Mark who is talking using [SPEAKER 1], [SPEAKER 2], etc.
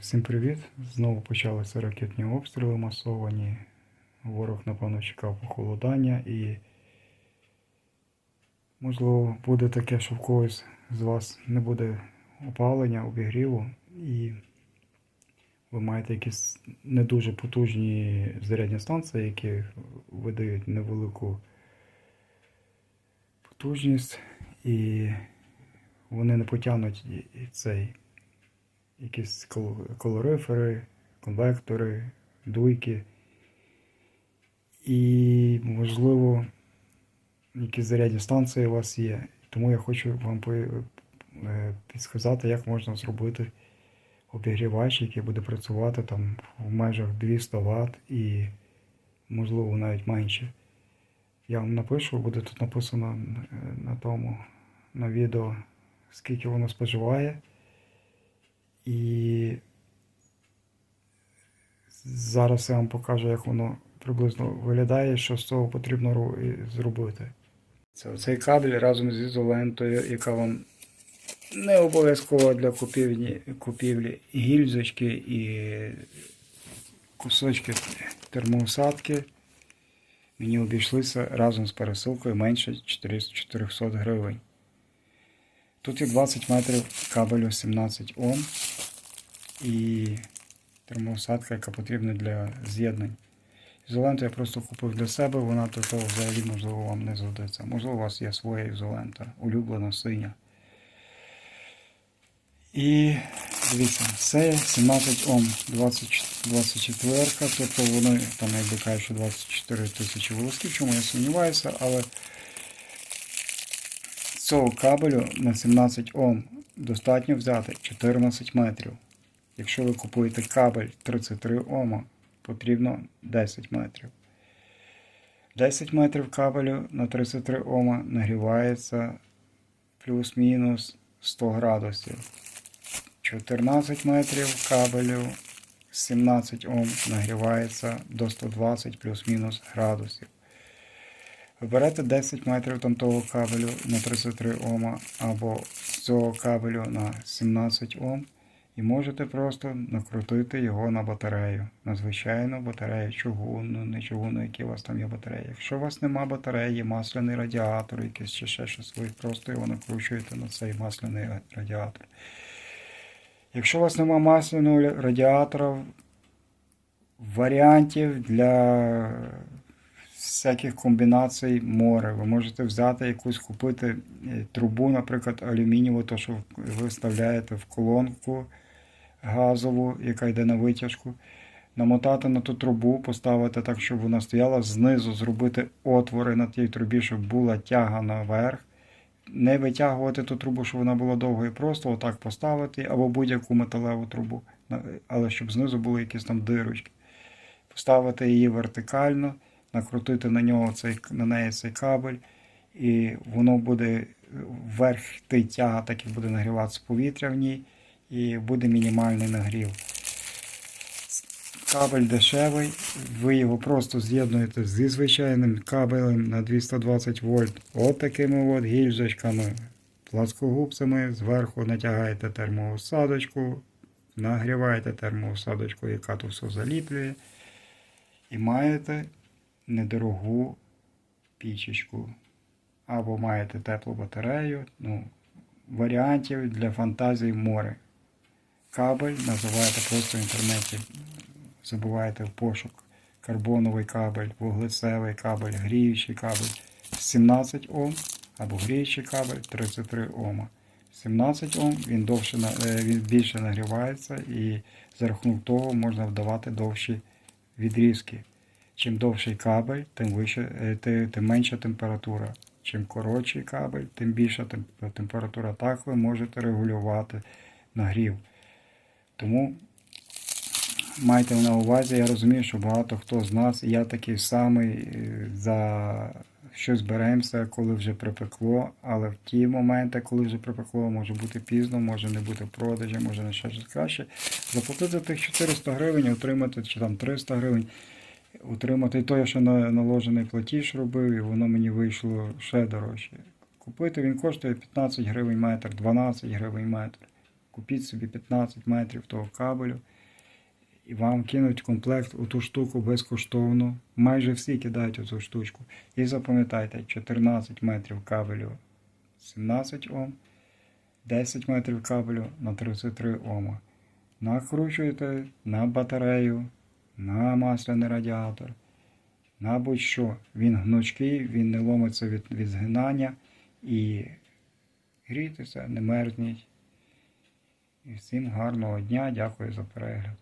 [SPEAKER 1] Всім привіт! Знову почалися ракетні обстріли масовані. Ворог, напевно, чекав похолодання і, можливо, буде таке, що в когось з вас не буде опалення, обігріву, і ви маєте якісь не дуже потужні зарядні станції, які видають невелику потужність, і вони не потягнуть цей якісь колорифери, конвектори, дуйки. І, можливо, якісь зарядні станції у вас є. Тому я хочу вам е, підсказати, як можна зробити обігрівач, який буде працювати там в межах 200 Вт і, можливо, навіть менше. Я вам напишу, буде тут написано е, на тому, на відео, скільки воно споживає. І зараз я вам покажу, як воно приблизно виглядає, що з цього потрібно зробити. Це цей кабель разом з ізолентою, яка вам не обов'язково для купівлі, купівлі гільзочки і кусочки термоусадки. Мені обійшлися разом з пересилкою менше 400 400 гривень. Тут є 20 метрів кабелю 17 Ом і термоусадка, яка потрібна для з'єднань. Ізоленту я просто купив для себе, вона до того взагалі, можливо, вам не згодиться. Можливо, у вас є своя ізолента, улюблена синя. І дивіться, це 17 Ом 24, тобто воно там якби кажуть, що 24 тисячі волосків, чому я сумніваюся, але цього кабелю на 17 Ом достатньо взяти 14 метрів. Якщо ви купуєте кабель 33 Ома, потрібно 10 метрів. 10 метрів кабелю на 33 Ома нагрівається плюс-мінус 100 градусів. 14 метрів кабелю 17 Ом нагрівається до 120 плюс-мінус градусів. Ви берете 10 метрів там кабелю на 33 Ома або з цього кабелю на 17 Ом і можете просто накрутити його на батарею. На звичайну батарею чугунну, не чугунну, які у вас там є батареї. Якщо у вас нема батареї, масляний радіатор, якийсь чи ще щось, ви просто його накручуєте на цей масляний радіатор. Якщо у вас нема масляного радіатора, варіантів для всяких комбінацій море. Ви можете взяти якусь купити е, трубу, наприклад, алюмінієву, то що ви вставляєте в колонку газову, яка йде на витяжку. Намотати на ту трубу, поставити так, щоб вона стояла, знизу зробити отвори на тій трубі, щоб була тяга наверх. Не витягувати ту трубу, щоб вона була довгою, просто отак поставити, або будь-яку металеву трубу, але щоб знизу були якісь там дирочки. Поставити її вертикально, накрутити на нього цей, на неї цей кабель, і воно буде вверх тяга, так і буде нагріватися повітря в ній, і буде мінімальний нагрів. Кабель дешевий, ви його просто з'єднуєте зі звичайним кабелем на 220 вольт. От такими от гільзочками, пласкогубцями, зверху натягаєте термоусадочку, нагріваєте термоусадочку, яка тут все заліплює. І маєте недорогу пічечку. Або маєте теплу батарею. Ну, варіантів для фантазії море. Кабель називаєте просто в інтернеті. Забуваєте в пошук. Карбоновий кабель, вуглецевий кабель, гріючий кабель 17 Ом або гріючий кабель 33 Ома. 17 Ом він, довше, е, він більше нагрівається і за рахунок того можна вдавати довші відрізки. Чим довший кабель, тим, вище, е, тим менша температура. Чим коротший кабель, тим більша температура. Так ви можете регулювати нагрів. Тому майте на увазі, я розумію, що багато хто з нас, я такий самий, е, за щось беремося, коли вже припекло, але в ті моменти, коли вже припекло, може бути пізно, може не бути продажі, може не щось краще. Заплатити тих 400 гривень, отримати чи там 300 гривень, отримати той, що на- наложений платіж робив, і воно мені вийшло ще дорожче. Купити він коштує 15 гривень метр, 12 гривень метр. Купіть собі 15 метрів того кабелю. І вам кинуть комплект у ту штуку безкоштовно. Майже всі кидають у цю штучку. І запам'ятайте, 14 метрів кабелю 17 Ом, 10 метрів кабелю на 33 Ома. Накручуєте на батарею, на масляний радіатор, на будь-що. Він гнучкий, він не ломиться від, від згинання і грійтеся, не мерзніть. І всім гарного дня, дякую за перегляд.